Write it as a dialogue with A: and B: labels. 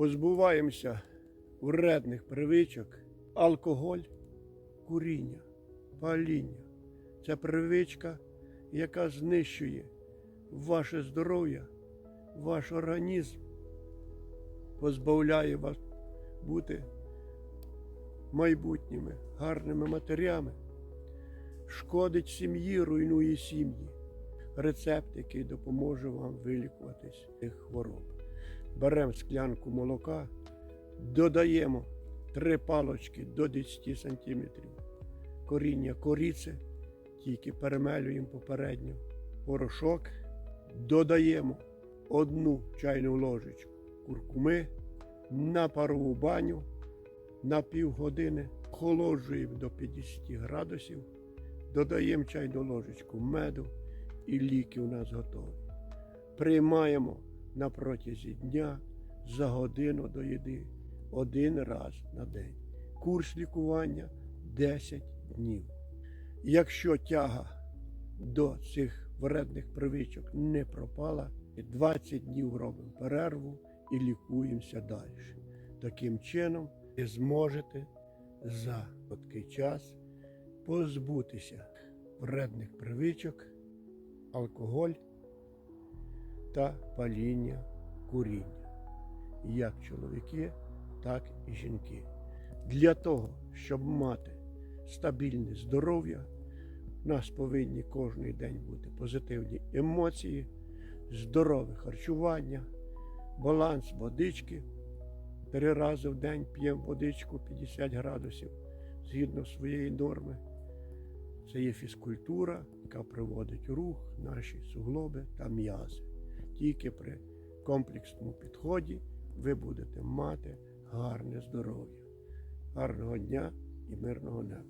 A: Позбуваємося вредних привичок, алкоголь, куріння, паління. Це привичка, яка знищує ваше здоров'я, ваш організм, позбавляє вас бути майбутніми гарними матерями, шкодить сім'ї, руйнує сім'ї. Рецепт, який допоможе вам вилікуватись цих хвороб. Беремо склянку молока, додаємо три палочки до 10 см коріння коріци, тільки перемелюємо попередньо. Порошок, додаємо одну чайну ложечку куркуми на парову баню на півгодини, охолоджуємо до 50 градусів, додаємо чайну ложечку меду і ліки у нас готові. Приймаємо на протязі дня за годину до їди один раз на день. Курс лікування 10 днів. Якщо тяга до цих вредних привичок не пропала, 20 днів робимо перерву і лікуємося далі. Таким чином, ви зможете за короткий час позбутися вредних привичок, алкоголь та паління куріння, як чоловіки, так і жінки. Для того, щоб мати стабільне здоров'я, в нас повинні кожен день бути позитивні емоції, здорове харчування, баланс водички. Три рази в день п'ємо водичку 50 градусів згідно своєї норми. Це є фізкультура, яка приводить рух наші суглоби та м'язи. Тільки при комплексному підході ви будете мати гарне здоров'я. Гарного дня і мирного неба!